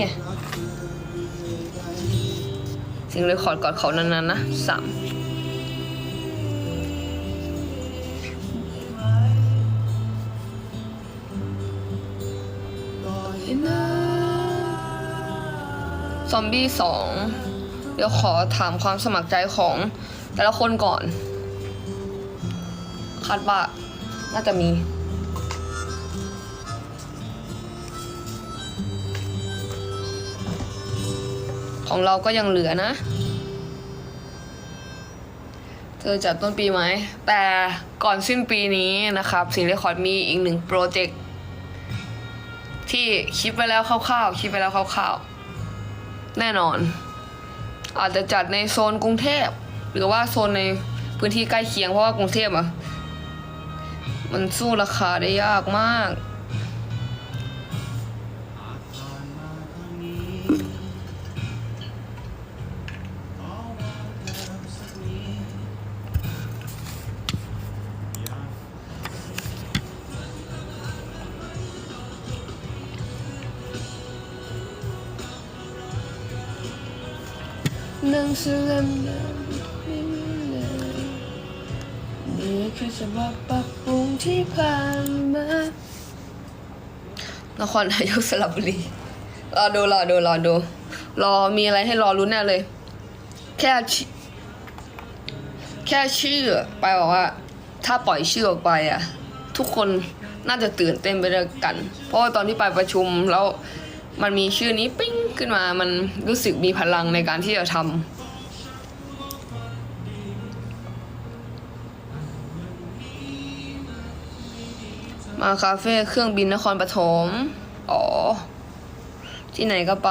ไงสิ่งเลยขอดกอดเขานานๆนะสามซอมบี้สองเดี๋ยวขอถามความสมัครใจของแต่ละคนก่อน คาดว่าน่าจะมี ของเราก็ยังเหลือนะ เธอจัดต้นปีไหม แต่ก่อนสิ้นปีนี้นะครับสิงเรคคอร์ดมีอีกหนึ่งโปรเจกต์ที่คิดไว้แล้วคร่าวๆคิดไว้แล้วคร่าวๆ แน่นอน อาจจะจัดในโซนกรุงเทพ หรือว่าโซนในพื้นที่ใกล้เคียงเพราะว่ากรุงเทพอะมันสู้ราคาได้ยากมาก นั่งสล่มเดิมไม่มีเลยนี่คือฉบับปรับปรุงที่ผ่านมานครนายกสระบุรี รอดูรอดูรอดู รอมีอะไรให้รอรุ้นแน่เลย แค่แค่ชื่อไปบอกว่า ถ้าปล่อยชื่อออกไปอะ ทุกคนน่าจะตื่นเต้นไปด้วยกัน เพราะว่าตอนที่ไปประชุมแล้ว มันมีชื่อนี้ปิ้งขึ้นมา มันรู้สึกมีพลังในการที่จะทำมาคาเฟ่เครื่องบินนครปฐม อ๋อ ที่ไหนก็ไป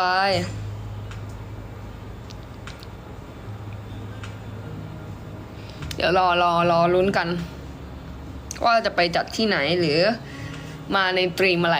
เดี๋ยวรอรอรอลุ้นกัน ว่าจะไปจัดที่ไหนหรือมาในตรีมอะไร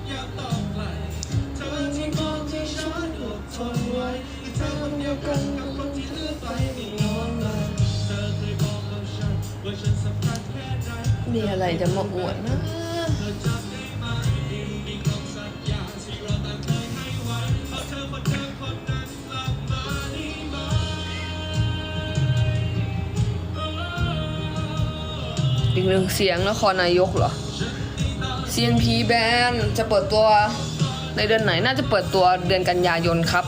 มีอะไรจะมาอวดนะอีกหนึ่งเสียงนครนายกเหรอ CNP Band จะเปิดตัวในเดือนไหน น่าจะเปิดตัวเดือนกันยายนครับ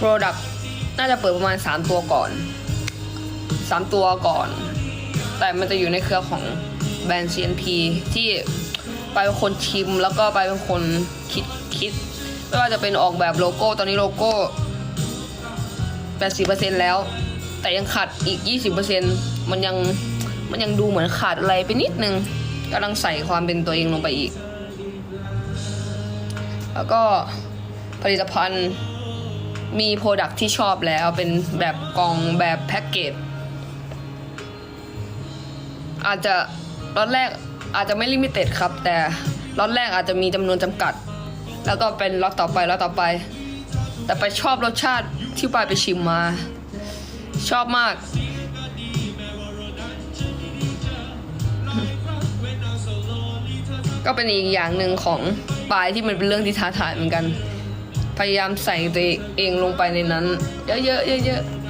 Product น่าจะเปิดประมาณ 3 ตัวก่อน 3 ตัวก่อน แต่มันจะอยู่ในเครือของ แบรนด์ CNP ที่ไปเป็นคนชิมแล้วก็ไปเป็นคนคิดคิดไม่ว่าจะเป็นออกแบบโลโก้ตอนนี้โลโก้ 80%แล้ว แต่ยังขาดอีก 20%มันยังมันยังดูเหมือนขาดอะไรไปนิดนึงกำลังใส่ความเป็นตัวเองลงไปอีก แล้วก็ผลิตภัณฑ์มีโปรดักที่ชอบแล้วเป็นแบบกล่องแบบแพ็กเกจอาจจะ ล็อตแรกอาจจะไม่ลิมิเต็ดครับ แต่ล็อตแรกอาจจะมีจำนวนจำกัด แล้วก็เป็นล็อตต่อไปล็อตต่อไป แต่ไปชอบรสชาติที่ปายไปชิมมา ชอบมากก็เป็นอีกอย่างหนึ่งของปลายที่มันเป็นเรื่องที่ท้าทายเหมือนกัน พยายามใส่ตัวเองลงไปในนั้น เยอะๆเยอะ So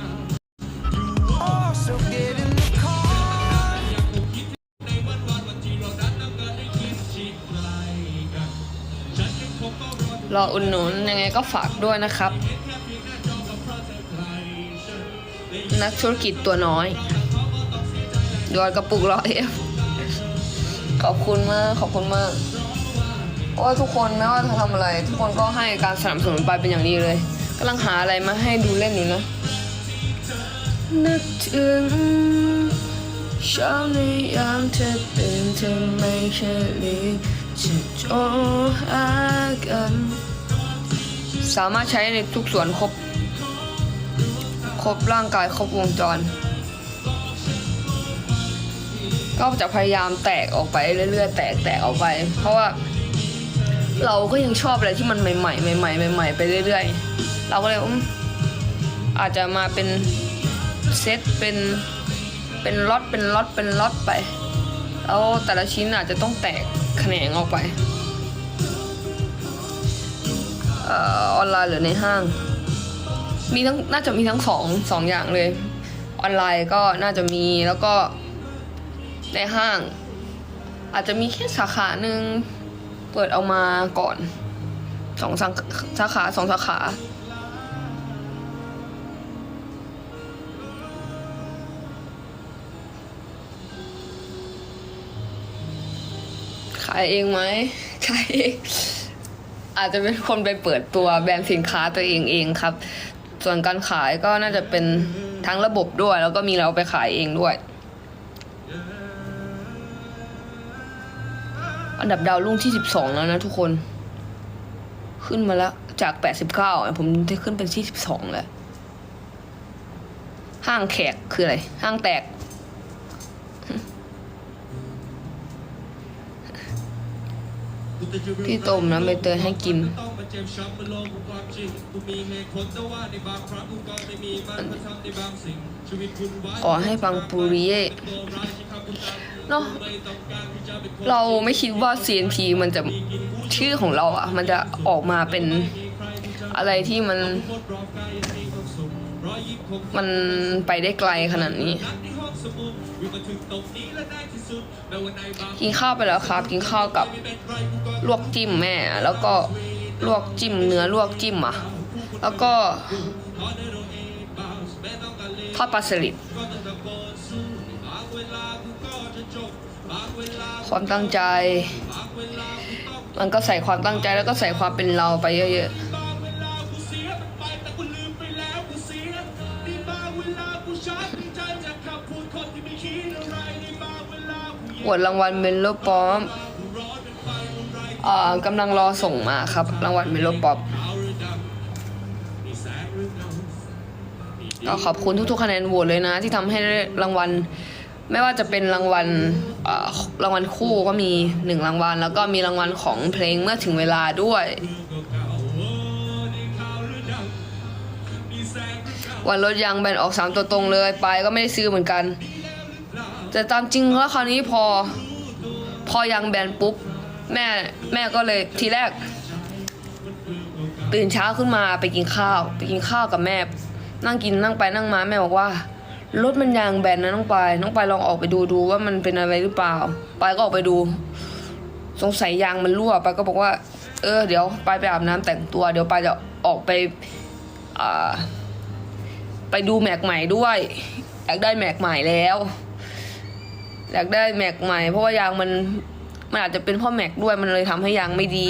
รออุ่นหนุนยังไงก็ฝากด้วยนะครับ นักธุรกิจตัวน้อยยอดกระปุกร้อยเอฟขอบคุณมาก ขอบคุณมากเพราะว่าทุกคนไม่ว่าจะทำอะไร ทุกคนก็ให้การสนับสนุนไปเป็นอย่างดีเลยกำลังหาอะไรมาให้ดูเล่นอยู่นะนึกถึงเช้าในยามเธอตื่นเธอไม่เคยลีจะโทรหากัน สามารถใช้ในทุกส่วนครบ ครบร่างกายครบวงจร ก็จะพยายามแตกออกไปเรื่อยๆ แตกแตกออกไป เพราะว่า เราก็ยังชอบอะไรที่มันใหม่ๆใหม่ๆใหม่ๆไปเรื่อยๆ เราก็เลยอืมอาจจะมาเป็นเซตเป็นเป็นล็อตเป็นล็อตเป็นล็อตไป แล้วแต่ละชิ้นอาจจะต้องแตกแขนงออกไป ออนไลน์หรือในห้าง มีทั้งน่าจะมีทั้งสองสองอย่างเลย ออนไลน์ก็น่าจะมีแล้วก็ในห้าง อาจจะมีแค่สาขาหนึ่งเปิดเอามาก่อนสองสาขาสองสาขาขายเองไหมขายเอง อาจจะเป็นคนไปเปิดตัวแบรนด์สินค้าตัวเองเองครับ ส่วนการขายก็น่าจะเป็นทั้งระบบด้วย แล้วก็มีเราไปขายเองด้วย อันดับดาวรุ่งที่สิบสองแล้วนะทุกคน ขึ้นมาแล้วจากแปดสิบเก้าผมได้ขึ้นเป็นที่สิบสองแล้ว ห้างแขกคืออะไร ห้างแตก พี่ต้มนะใบเตยให้กินขอให้ฟังปูริเย่เนาะเราไม่คิดว่า CNP มันจะชื่อของเราอะมันจะออกมาเป็นอะไรที่มัน มันไปได้ไกลขนาดนี้ กินข้าวไปแล้วครับ กินข้าวกับลวกจิ้มแม่ แล้วก็ลวกจิ้มเนื้อลวกจิ้มอะ แล้วก็ทอดปลาสลิดความตั้งใจ มันก็ใส่ความตั้งใจแล้วก็ใส่ความเป็นเราไปเยอะๆ อวดรางวัลเมนโลป๊อมอ่ากำลังรอส่งมาครับ รางวัลเมนโลป๊อปก็ขอบคุณทุกๆคะแนนโหวตเลยนะ ที่ทำให้รางวัล ไม่ว่าจะเป็นรางวัลอ่อรางวัลคู่ก็มีหนึ่งรางวัล แล้วก็มีรางวัลของเพลงเมื่อถึงเวลาด้วย วันรถยางแบนออกสามตัวตรงเลย ไปก็ไม่ได้ซื้อเหมือนกัน แต่ตามจริงแล้วคราวนี้พอ พอยางแบนปุ๊บ แม่แม่ก็เลยทีแรก ตื่นเช้าขึ้นมาไปกินข้าว ไปกินข้าวกับแม่ นั่งกินนั่งไปนั่งมาแม่บอกว่ารถมันยางแบนนะน้องปายน้องปายลองออกไปดูดูว่ามันเป็นอะไรหรือเปล่าปายก็ออกไปดู สงสัยยางมันรั่วปายก็บอกว่า เออเดี๋ยวปายไปอาบน้ำแต่งตัว เดี๋ยวปายจะออกไปอ่าไปดูแม็กใหม่ด้วยอยากได้แม็กใหม่แล้ว อยากได้แม็กใหม่ เพราะว่ายางมันมันอาจจะเป็นพ่อแม็กด้วยมันเลยทำให้ยางไม่ดี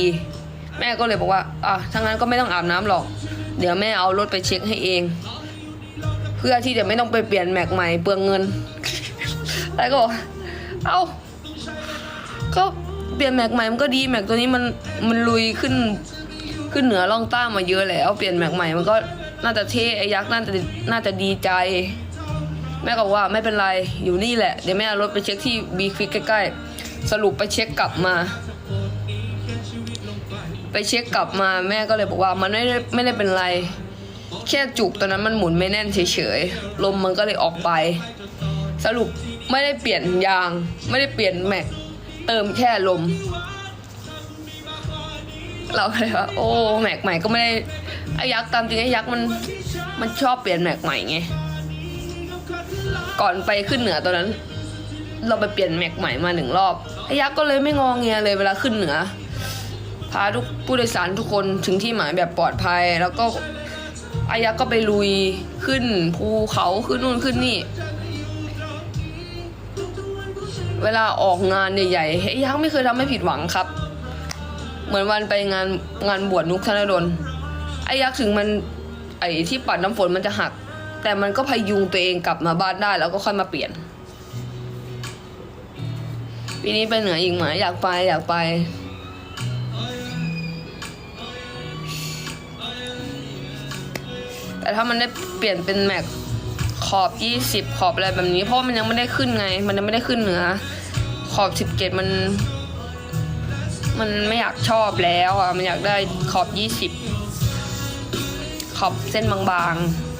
แม่ก็เลยบอกว่าอะถ้างั้นก็ไม่ต้องอาบน้ำหรอก เดี๋ยวแม่เอารถไปเช็คให้เอง เพื่อที่จะไม่ต้องไปเปลี่ยนแม็กใหม่เปลืองเงินแล้วก็บอกเอ้าก็เปลี่ยนแม็กใหม่มันก็ดีแม็กตัวนี้มันมันลุยขึ้นขึ้นเหนือล่องใต้มาเยอะแล้ว เปลี่ยนแม็กใหม่มันก็น่าจะเท่ไอ้ยักษ์น่าจะน่าจะดีใจ แม่ก็บอกว่าไม่เป็นไรอยู่นี่แหละ เดี๋ยวแม่เอารถไปเช็คที่บีฟิกใกล้ๆ สรุปไปเช็คกลับมา ไปเช็คกลับมาแม่ก็เลยบอกว่ามันไม่ได้ไม่ได้เป็นไร แค่จุกตอนนั้นมันหมุนไม่แน่นเฉยๆลมมันก็เลยออกไป สรุปไม่ได้เปลี่ยนยาง ไม่ได้เปลี่ยนแม็กเติมแค่ลม เราเลยว่าโอ้แม็กใหม่ก็ไม่ได้ไอ้ยักษ์ตามจริงไอ้ยักษ์มันมันชอบเปลี่ยนแม็กใหม่ไง ก่อนไปขึ้นเหนือตอนนั้น เราไปเปลี่ยนแม็กใหม่มาหนึ่งรอบไอ้ยักษ์ก็เลยไม่งองเงียเลยเวลาขึ้นเหนือ พาทุกผู้โดยสารทุกคนถึงที่หมายแบบปลอดภัย แล้วก็ไอายักษ์ก็ไปลุยขึ้นภูเขาขึ้นนู่นขึ้นนี่ เวลาออกงานใหญ่ๆไอ้ยักษ์ไม่เคยทำให้ผิดหวังครับ เหมือนวันไปงานงานบวชนุกธนดลไอ้ยักษ์ถึงมันไอ้ที่ปัดน้ำฝนมันจะหัก แต่มันก็พยุงตัวเองกลับมาบ้านได้แล้วก็ค่อยมาเปลี่ยน ปีนี้ไปเหนืออีกไหมอยากไปอยากไป แต่ถ้ามันได้เปลี่ยนเป็นแม็กขอบ 20 ขอบอะไรแบบนี้ เพราะมันยังไม่ได้ขึ้นไง มันยังไม่ได้ขึ้นเหนือ ขอบสิบเจ็ดมัน มันไม่อยากชอบแล้วอะ มันอยากได้ขอบยี่สิบขอบเส้นบางๆ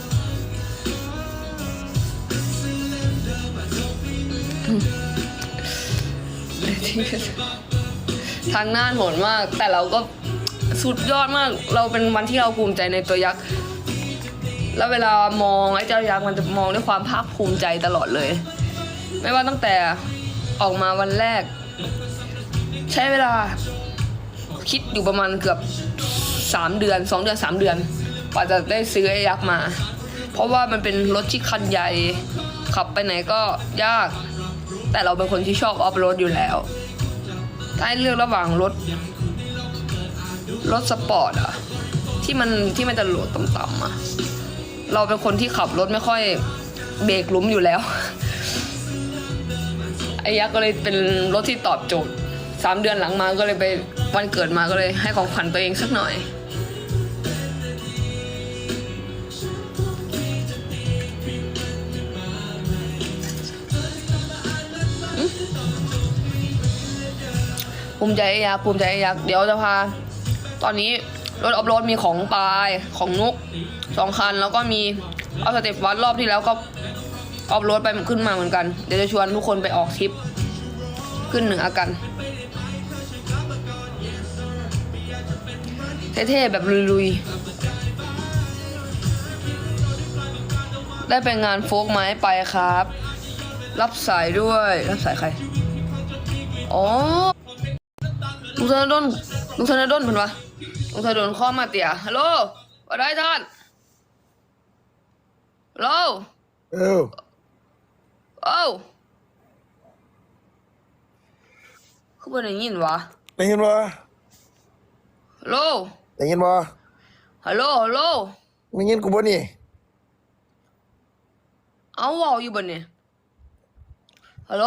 ทางหน้าโหดมาก แต่เราก็สุดยอดมาก เราเป็นวันที่เราภูมิใจในตัวยักษ์ แล้วเวลามองไอ้เจ้ายักษ์มันจะมองด้วยความภาคภูมิใจตลอดเลย ไม่ว่าตั้งแต่ออกมาวันแรก ใช้เวลาคิดอยู่ประมาณเกือบสามเดือนสองเดือนสามเดือนกว่าจะได้ซื้อไอ้ยักษ์มา เพราะว่ามันเป็นรถที่คันใหญ่ ขับไปไหนก็ยาก แต่เราเป็นคนที่ชอบออฟโรดอยู่แล้ว ถ้าให้เลือกระหว่างรถ รถสปอร์ตอะที่มันที่มันจะโหลดต่ำๆอะเราเป็นคนที่ขับรถไม่ค่อยเบรกลุมอยู่แล้วไอ้ยักษ์ก็เลยเป็นรถที่ตอบโจทย์สามเดือนหลังมาก็เลยไปวันเกิดมาก็เลยให้ของขวัญตัวเองสักหน่อย ภูมิใจไอ้ยักษ์ภูมิใจไอ้ยักษ์เดี๋ยวจะพา ตอนนี้รถออฟโรดมีของปลายของนุกสองคันแล้วก็มีเอาสเต็ปวัดรอบที่แล้วก็ออฟโรดไปขึ้นมาเหมือนกัน เดี๋ยวจะชวนทุกคนไปออกทริป ขึ้นเหนือกัน เท่ๆแบบลุยๆ ได้ไปงานโฟกไม้ไปครับ รับสายด้วย รับสายใคร อ๋อ ลุงธนดลลุงธนดลเป็นวะลุงธนดลข้อมาเตี่ยฮัลโหลว่าได้ท่านฮัลโหลเออเอ้าคือบ่ได้ยินวะได้ยินบ่ฮัลโหลได้ยินบ่ฮัลโหลฮัลโหลได้ยินกูบ่นี่เอาเวาอยู่บ่เนี่ยฮัลโหล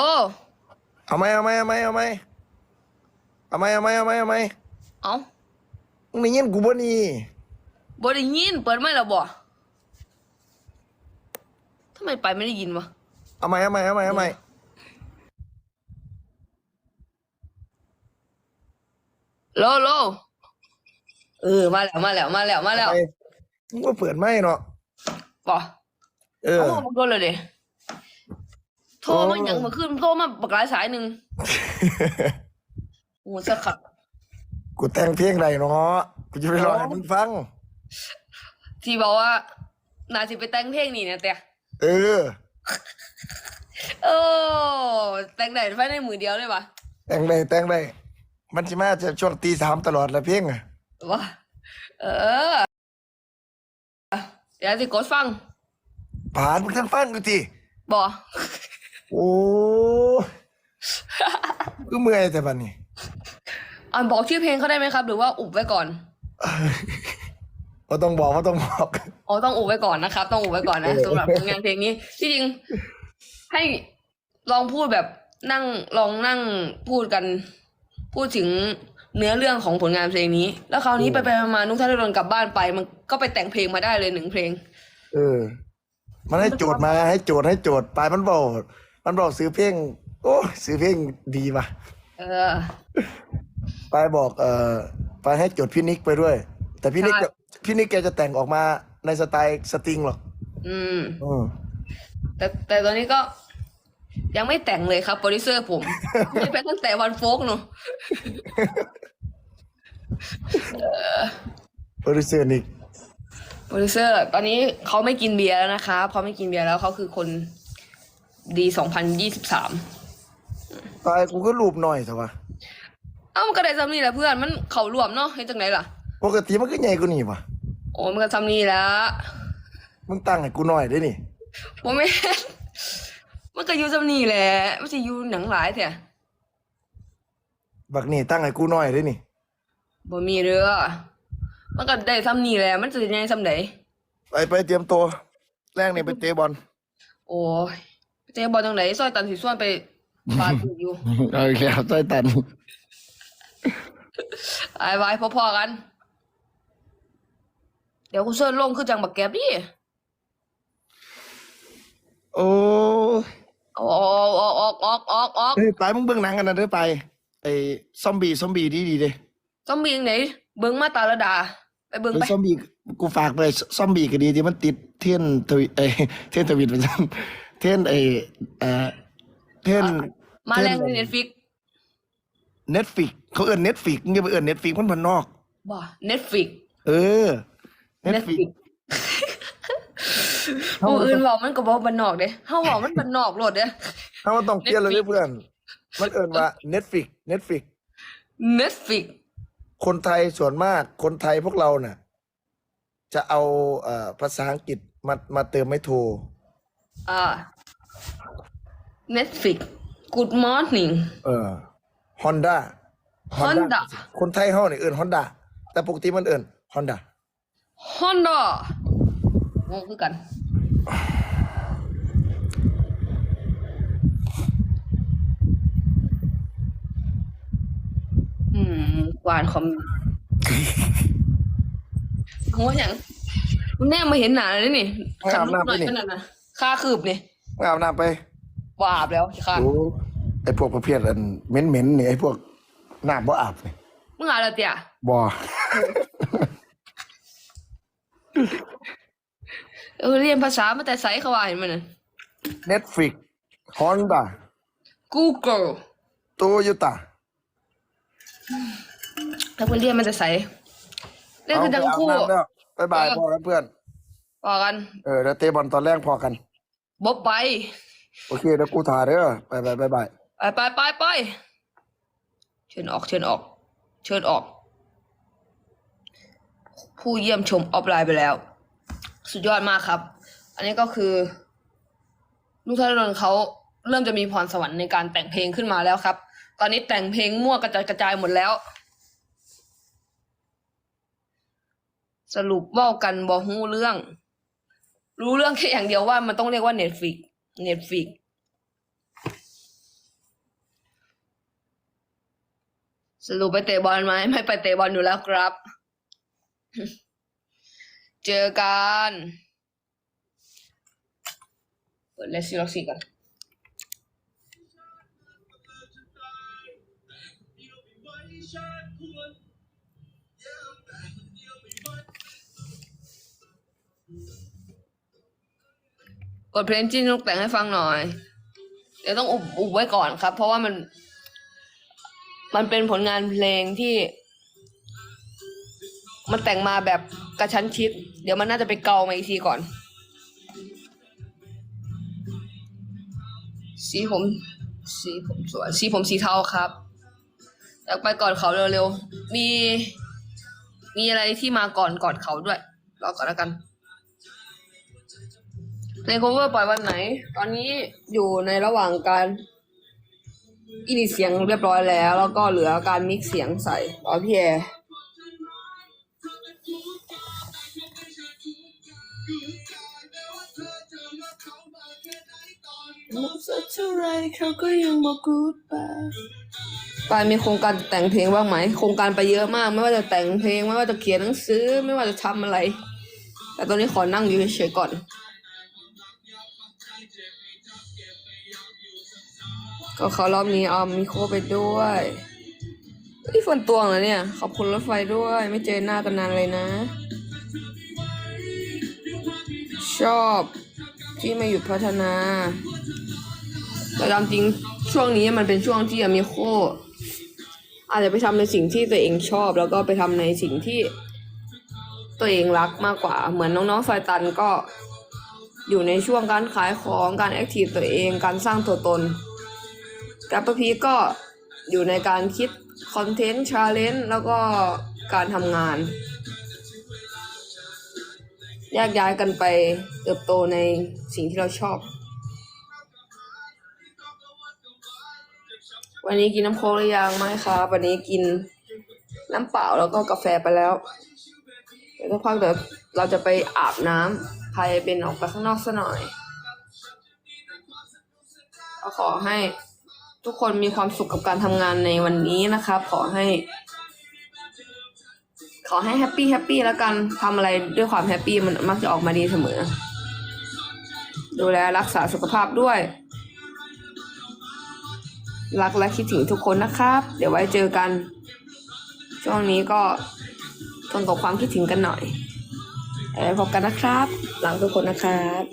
เอาไหมเอาไหมเอาไหมเอาไหม เอาไหมเอาไหมเอาไหมเอาไหมเอามึงได้ยินกูบ่นี่บ่ได้ยินเปิดไม่แล้วบ่ทำไมไปไม่ได้ยินวะเอาไหมเอาไหมเอาไหมเอาไหมโลโลเออมาแล้วมาแล้วมาแล้วมาแล้วไปมึงก็เปิดไม่เนาะบ่เออเอาบอกโดนเลยดิโทรมาอย่างเมื่อคืนโทรมาบักหลายสายหนึ่ง โอ้สักขัดกูแต่งเพลงใดเนาะกูจะไปร้องให้มึงฟัง ที่บอกว่านาสิไปแต่งเพลงนี่เนี่ยแต่เออ โอ้แต่งได้ภายในมือเดียวเลยปะแต่งได้แต่งได้มันสิมาจะช่วงตีสามตลอดละเพลงอะว่าเออเดี๋ยวสิกดฟัง ผ่านมึงท่านฟังกูทีบอกโอ้กูเมื่อยแต่บัดนี้ อ่านบอกชื่อเพลงเขาได้ไหมครับ หรือว่าอุบไว้ก่อนก็ต้องบอกว่าต้องบอกอ๋อต้องอุบไว้ก่อนนะครับ ต้องอุบไว้ก่อนนะเออสำหรับผลงานเพลงนี้ ที่จริงให้ลองพูดแบบนั่งลองนั่งพูดกัน พูดถึงเนื้อเรื่องของผลงานเพลงนี้ แล้วคราวนี้ไปไปมาๆนุกท่านได้โดนกลับบ้านไป มันก็ไปแต่งเพลงมาได้เลยหนึ่งเพลง เออ มันให้โจทย์มาให้โจทย์ให้โจทย์ไปมันบอกมันบอกซื้อเพลง โอ้ซื้อเพลงดีว่ะเออ ไปบอกเอ่อไปให้โจทย์พี่นิกไปด้วย แต่พี่นิกใช่จะพี่นิกแกจะแต่งออกมาในสไตล์สตริงหรอกอืม อืมแต่แต่ตอนนี้ก็ยังไม่แต่งเลยครับโปรดิวเซอร์ผม ไม่ไปตั้งแต่วันโฟกเนอะโปรดิวเซอร์นิกโปรดิวเซอร์ ตอนนี้เขาไม่กินเบียร์แล้วนะครับเขาไม่กินเบียร์แล้วเขาคือคนดีสองพันยี่สิบสามไปกูก็รูปหน่อยเถอะวะเอ้ามันก็ได้ซ้ำนี่แหละเพื่อนมันเขารวมเนาะเห็นจังไหนล่ะ ปกติมันก็ใหญ่กว่านี่วะโอ้มันก็ซ้ำนี่แหล้วมึงตั้งให้กูหน่อยได้นี่ผมไม่นมันก็อยู่ซ้ำนี่แหละไม่ใช่อยู่หนังหลายแท้บักนี่ตั้งให้กูหน่อยได้นี่บ่มีเรือมันก็ได้ซ้ำนี่แหละมันจะยังไงซ้ำไหนไปไปเตรียมตัวแรกนี่ไปเตะบอลโอ้ยเจ๊บอลจังไหนซอยตันสีส่วนไปปาตูอยู่ เอาอีกแล้วใต้ตัน ไอ้ไว้พอๆกัน เดี๋ยวกูเชิญลงคือจังบักแก๊บดิโอ้ออกออกออกออกออกออกเฮ้ยไปมึงเบิ่งหนังกันนะเด้อไปไอ้ซอมบี้ซอมบี้ดีดีๆเด้ซอมบี้ยังไหนเบิ้งมาตาละดา ไปเบิ้งไอ้ไปซอมบี้กูฝากไปซอมบี้ก็ดีที่มันติดเทียนทวิเอ้ยเทียนทวิตประจำเทียนไอ้เอ่อเทียนมาแรงในเน็ตฟิก เน็ตฟิกเขาเอิ้นเน็ตฟิกมึงอย่าไปเอิ้นเน็ตฟิกมันพันนอก บ่เน็ตฟิกเออเน็ตฟิ Netflix กผู้อื่นบอกมันก็บอกบันนอกเด้เฮาบอกมันบันนอกโลดเด้ถ้ามันต้องเปลี่ยนเลยเด้อเพื่อน มันเอิ้นว่าเน็ตฟิกเน็ตฟิกเน็ตฟิกคนไทยส่วนมากคนไทยพวกเราน่ะ จะเอาเอ่อภาษาอังกฤษมามาเติมไม่โทรอ่าเน็ตฟิก Good morning เออ ฮอนด้า Honda คนไทยเฮาเนี่ยเอิ้นฮอนด้าแต่ปกติมันเอิ้นฮอนด้า Honda งงคือกัน อืมกวานคอมหัวหยังมันแน่มาเห็นหนาเลยนี่ไม่อาบน้ำไปนี่ ขนาดน่ะค่าคืบนี่มึงอาบน้ำไปบอาบแล้วค่ะ โอ้ ไอพวกประเภทอันเหม็นๆนี่ไอพวกน้ำบ่อาบนี่มึงอาบแล้วเตี่ยบ่ เออเรียนภาษามาแต่ไซเขาว่าเห็นมันน่ะ Netflix Honda Google Toyota แล้วเพื่อนเรียนมาแต่ไซเรียนคือดังคู่ เอาไปอาบน้ำแล้วบ๊ายบายเออ พอกันเพื่อน พอกันเออแล้วเตะบอลตอนแรกพอกัน บ๊อบไป โอเคเดี๋ยวกูถ่ายเด้อไปไปบายบาย ไปไปไปไปเชิญออกเชิญออก เชิญออก ผู้เยี่ยมชมออฟไลน์ไปแล้ว สุดยอดมากครับ อันนี้ก็คือลูกทานนนเขาเริ่มจะมีพรสวรรค์ในการแต่งเพลงขึ้นมาแล้วครับ ตอนนี้แต่งเพลงมั่วกระจายกระจายหมดแล้ว สรุปว่ากันบอฮู้เรื่อง รู้เรื่องแค่อย่างเดียวว่ามันต้องเรียกว่าเน็ตฟิกเน็ตฟิก สรุปไปเตะบอลไหมไม่ไปเตะบอลอยู่แล้วครับ เจอกันเปิดเลสซิล็อกซี่กันกดเพลงจิ้นลูกแต่งให้ฟังหน่อย เดี๋ยวต้องอุบอุบไว้ก่อนครับ เพราะว่ามัน มันเป็นผลงานเพลงที่ มันแต่งมาแบบกระชั้นชิด เดี๋ยวมันน่าจะไปเกามาอีกทีก่อน สีผม สีผมสวยสีผมสีเทาครับอยากไปก่อนเขาเร็วๆ มี มีอะไรที่มาก่อนก่อนเขาด้วยรอก่อนแล้วกันเพลง cover ปล่อยวันไหน ตอนนี้อยู่ในระหว่างการ อินิเสียงเรียบร้อยแล้ว แล้วก็เหลือการมิกซ์เสียงใส่รอพี่แอร์สักเท่าไรเขาก็ยังบอกกูดบายปายมีโครงการแต่งเพลงบ้างไหม โครงการไปเยอะมาก ไม่ว่าจะแต่งเพลง ไม่ว่าจะเขียนหนังสือ ไม่ว่าจะทำอะไร แต่ตอนนี้ขอนั่งอยู่เฉยๆก่อน ก็เขารอบนี้เอามิโคไปด้วยพี่ฝนตวงเหรอเนี่ย ขอบคุณรถไฟด้วย ไม่เจอหน้ากันนานเลยนะ ชอบที่มาหยุดพัฒนา แต่ตามจริงช่วงนี้มันเป็นช่วงที่อามิโคอาจจะไปทำในสิ่งที่ตัวเองชอบ แล้วก็ไปทำในสิ่งที่ตัวเองรักมากกว่า เหมือนน้องๆไฟตันก็อยู่ในช่วงการขายของการแอคทีฟตัวเองการสร้างตัวตน กับปพีก็อยู่ในการคิดคอนเทนต์ชาเลนจ์แล้วก็การทำงาน แยกย้ายกันไปเติบโตในสิ่งที่เราชอบ วันนี้กินน้ำโค้กหรือยังไม่ครับวันนี้กินน้ำเปล่าแล้วก็กาแฟไปแล้วเดี๋ยวสักพักเดี๋ยวเราจะไปอาบน้ำพายเป็นออกไปข้างนอกซะหน่อยก็ขอให้ ทุกคนมีความสุขกับการทำงานในวันนี้นะครับ ขอให้ ขอให้แฮปปี้แฮปปี้แล้วกันทำอะไรด้วยความแฮปปี้มันมักจะออกมาดีเสมอ ดูแลรักษาสุขภาพด้วย รักและคิดถึงทุกคนนะครับ เดี๋ยวไว้เจอกัน ช่วงนี้ก็ทนกับความคิดถึงกันหน่อยไว้พบกันนะครับรักทุกคนนะครับ